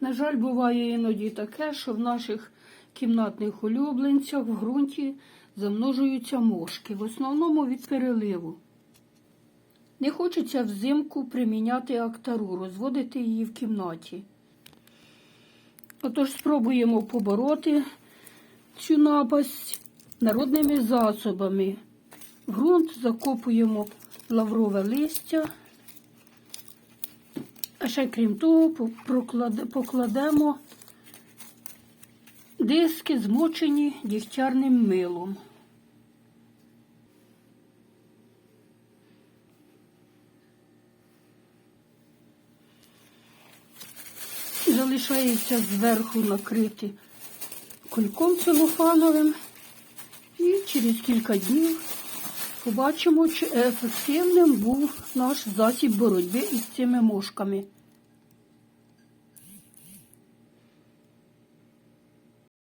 На жаль, буває іноді таке, що в наших кімнатних улюбленцях в ґрунті замножуються мошки, в основному від переливу. Не хочеться взимку приміняти актару, розводити її в кімнаті. Отож спробуємо побороти цю напасть народними засобами. В ґрунт закопуємо лаврове листя. А ще крім того, покладемо диски, змочені дігтярним милом. Залишається зверху накрити кульком целофановим. І через кілька днів побачимо, чи ефективним був наш засіб боротьби із цими мошками.